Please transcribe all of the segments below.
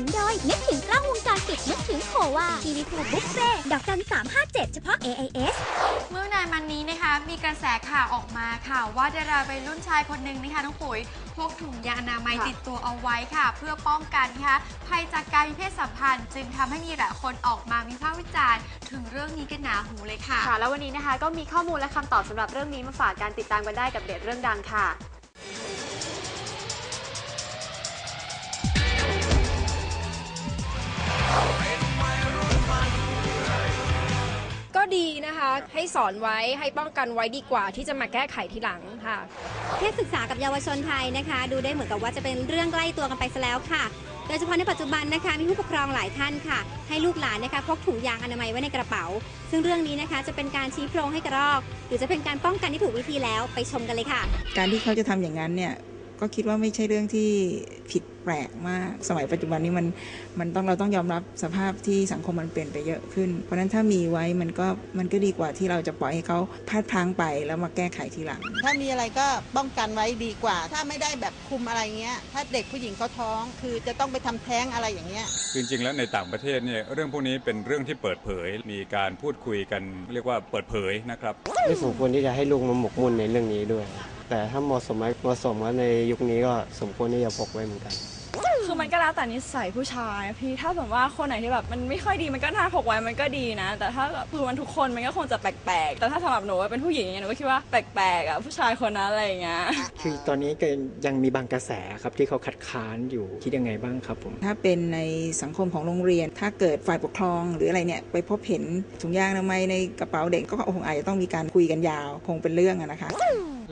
นุนโดยนึกถึงกล้องวงจรปิดนึกถึงโควาทีวีพูบุฟเฟ่ดอกจันสามห้าเจ็ดเฉพาะ AIS เมื่อนานมานี้นะคะ มีกระแสข่าวออกมาค่ะ ว่าดาราวัยรุ่นชายคนหนึ่งนะคะน้องปุ๋ยพกถุงยางอนามัยค่ะติดตัวเอาไว้ค่ะ เพื่อป้องกันนะคะภัยจากการมีเพศสัมพันธ์ จึงทำให้มีหลายคนออกมาวิพากษ์วิจารณ์ถึงเรื่องนี้กันหนาหูเลยค่ะ ค่ะ แล้ววันนี้นะคะก็มีข้อมูลและคำตอบสำหรับเรื่องนี้มาฝากการติดตามกันได้กับเด็ดเรื่องดังค่ะ ก็ดีนะคะให้สอนไว้ให้ป้องกันไว้ดีกว่าที่จะมาแก้ไขทีหลังค่ะ เพศศึกษากับเยาวชนไทยนะคะ ดูได้เหมือนกับว่าจะเป็นเรื่องใกล้ตัวกันไปซะแล้วค่ะ โดยเฉพาะในปัจจุบันนะคะมีผู้ปกครองหลายท่านค่ะ ให้ลูกหลานนะคะพกถุงยางอนามัยไว้ในกระเป๋า ซึ่งเรื่องนี้นะคะจะเป็นการชี้โพรงให้กระรอก หรือจะเป็นการป้องกันที่ถูกวิธีแล้วไปชมกันเลยค่ะ การที่เขาจะทำอย่างนั้นเนี่ย ก็คิดว่าไม่ใช่เรื่องที่ผิดแปลกมาก สมัยปัจจุบันนี้มันมันต้องเราต้องยอมรับสภาพที่สังคมมันเปลี่ยนไปเยอะขึ้น เพราะฉะนั้นถ้ามีไว้มันก็มันก็ดีกว่าที่เราจะปล่อยให้เขาพลาดพลั้งไปแล้วมาแก้ไขทีหลัง ถ้ามีอะไรก็ป้องกันไว้ดีกว่า ถ้าไม่ได้แบบคุมอะไรเงี้ย ถ้าเด็กผู้หญิงเขาท้อง คือจะต้องไปทำแท้งอะไรอย่างเงี้ยจริงๆแล้วในต่างประเทศเนี่ยเรื่องพวกนี้เป็นเรื่องที่เปิดเผย มีการพูดคุยกันเรียกว่าเปิดเผยนะครับไม่สมควรที่จะให้ลูกมาหมกมุ่นในเรื่องนี้ด้วย แต่ถ้าเหมาะสมไหมเหมาะสมว่าในยุคนี้ก็สมควรที่จะพกไว้เหมือนกัน คือมันก็แล้วแต่นิสัยผู้ชายอะพี่ถ้าสมมติว่าคนไหนที่แบบมันไม่ค่อยดีมันก็น่าพกไว้มันก็ดีนะ แต่ถ้าแบบคือมันทุกคนมันก็คงจะแปลกๆ แต่ถ้าสำหรับหนูว่าเป็นผู้หญิงอย่างเงี้ยหนูก็คิดว่าแปลกๆอะผู้ชายคนนั้นอะไรอย่างเงี้ย คือตอนนี้ก็ยังมีบางกระแสครับที่เขาคัดค้านอยู่คิดยังไงบ้างครับผม ถ้าเป็นในสังคมของโรงเรียน ถ้าเกิดฝ่ายปกครองหรืออะไรเนี่ยไปพบเห็นถุงยางอนามัยในกระเป๋าเด็กก็คงอาจจะต้องมีการคุยกันยาว คงเป็นเรื่องอะนะคะ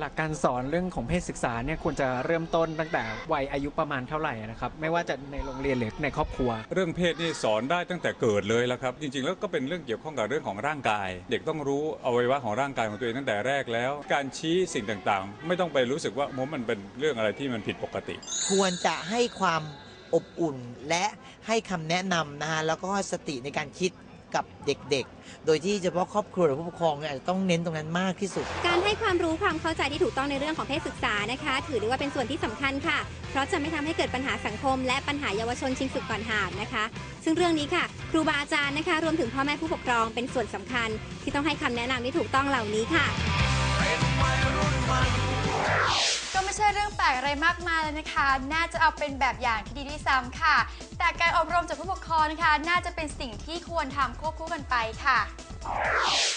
หลักการสอนเรื่องของเพศศึกษาเนี่ยควรจะเริ่มต้นตั้งแต่วัยอายุประมาณเท่าไหร่นะครับไม่ว่าจะในโรงเรียนหรือในครอบครัว เรื่องเพศนี่สอนได้ตั้งแต่เกิดเลยแล้วครับ จริง ๆ แล้วก็เป็นเรื่องเกี่ยวข้องกับเรื่องของร่างกาย เด็กต้องรู้อวัยวะของร่างกายของตัวเองตั้งแต่แรกแล้ว การชี้สิ่งต่างๆ ไม่ต้องไปรู้สึกว่ามันเป็นเรื่องอะไรที่มันผิดปกติ ควรจะให้ความอบอุ่นและให้คำแนะนำนะฮะแล้วก็สติในการคิด กับเด็กๆ โดยที่เฉพาะครอบครัวหรือผู้ปกครองเนี่ยอาจจะต้องเน้นตรงนั้นมากที่สุด การให้ความรู้ความเข้าใจที่ถูกต้องในเรื่องของเพศศึกษานะคะ ถือได้ว่าเป็นส่วนที่สำคัญค่ะ เพราะจะไม่ทำให้เกิดปัญหาสังคม และปัญหาเยาวชนชิงสุกก่อนหาดนะคะ ซึ่งเรื่องนี้ค่ะ ครูบาอาจารย์นะคะ รวมถึงพ่อแม่ผู้ปกครองเป็นส่วนสำคัญ ที่ต้องให้คำแนะนำที่ถูกต้องเหล่านี้ค่ะก็ กอะไรมากมายเลยนะคะ น่าจะเอาเป็นแบบอย่างที่ดีที่ซ้ำค่ะ แต่การอบรมจากผู้ปกครองนะคะ น่าจะเป็นสิ่งที่ควรทำควบคู่กันไปค่ะ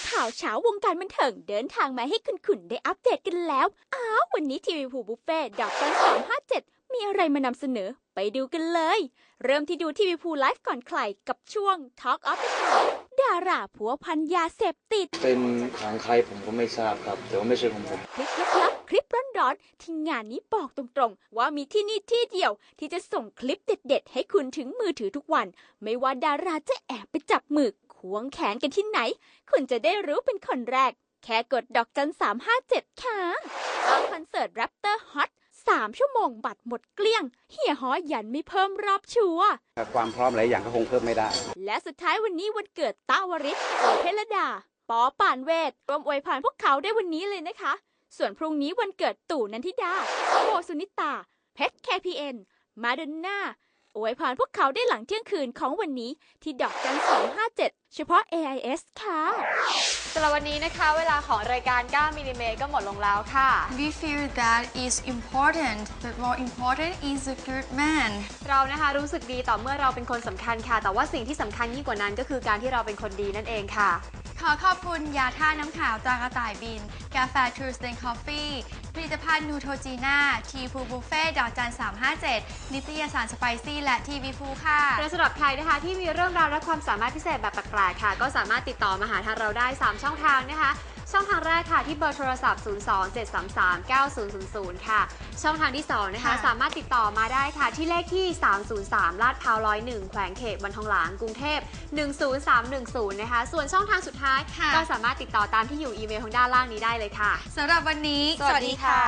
ข่าวเช้าวงการบันเทิงเดินทางมาให้คุณขุนได้อัปเดตกันแล้ว อ้าววันนี้ทีวีผูบุฟเฟ่ดอกจันสามห้าเจ็ดมีอะไรมานำเสนอไปดูกันเลย เริ่มที่ดูทีวีพูไลฟ์ก่อนใครกับช่วง Talk of the Town ดาราผัวพันยาเสพติด เป็นของใครผมก็ไม่ทราบครับ แต่ว่าไม่ใช่ของผม คลิปลับๆคลิป ร้อนๆที่งานนี้บอกตรงๆ ว่ามีที่นี่ที่เดียว ที่จะส่งคลิปเด็ดๆ ให้คุณถึงมือถือทุกวัน ไม่ว่าดาราจะแอบไปจับมือควงแขนกันที่ไหน คุณจะได้รู้เป็นคนแรก แค่กดดอกจัน357ค่ะรอบคอนเสิร์ตแรปเตอร์ฮอต3ชั่วโมงบัตรหมดเกลี้ยง เฮียฮอยันไม่เพิ่มรอบชัวร์ความพร้อมหลายอย่างก็คงเพิ่มไม่ได้ และสุดท้ายวันนี้วันเกิดต้าวริศโอเพลดา ปอป่านเวทรวมอวยพรพวกเขาได้วันนี้เลยนะคะ ส่วนพรุ่งนี้วันเกิดตู่นันทิดาโบสุนิตา เพชร KPN มาดอนน่าอวยพรพวกเขาได้หลังเที่ยงคืนของวันนี้ที่ดอกจัน257เฉพาะ AIS ค่ะสำหรับวันนี้นะคะ เวลาของรายการ9มิลลิเมตรก็หมดลงแล้วค่ะ We feel that is important but more important is a good man เรานะคะรู้สึกดีต่อเมื่อเราเป็นคนสำคัญค่ะ แต่ว่าสิ่งที่สำคัญยิ่งกว่านั้นก็คือการที่เราเป็นคนดีนั่นเองค่ะ ขอขอบคุณยาท่าน้ำขาวตรากระต่ายบิน กาแฟทรูสเตนคอฟฟี่ผลิตภัณฑ์นูโทจีน่า ทีพูบุฟเฟ่ดอกจัน 357 นิตยสารสไปซี่ และทีวีฟูค่ะ และสำหรับใครนะคะ ที่มีเรื่องราวและความสามารถพิเศษแบบแปลกๆค่ะ ก็สามารถติดต่อมาหาทางเราได้ 3 ช่องทางนะคะ ช่องทางแรกค่ะที่เบอร์โทรศัพท์ 027339000 ค่ะ ช่องทางที่2นะคะค่ะสามารถติดต่อมาได้ค่ะที่เลขที่ 303 ลาดพร้าว101แขวงเขตวันทองหลางกรุงเทพ 10310 นะคะ ส่วนช่องทางสุดท้าย ค่ะ ก็สามารถติดต่อตามที่อยู่อีเมลทางด้านล่างนี้ได้เลยค่ะ สำหรับวันนี้ สวัสดีค่ะ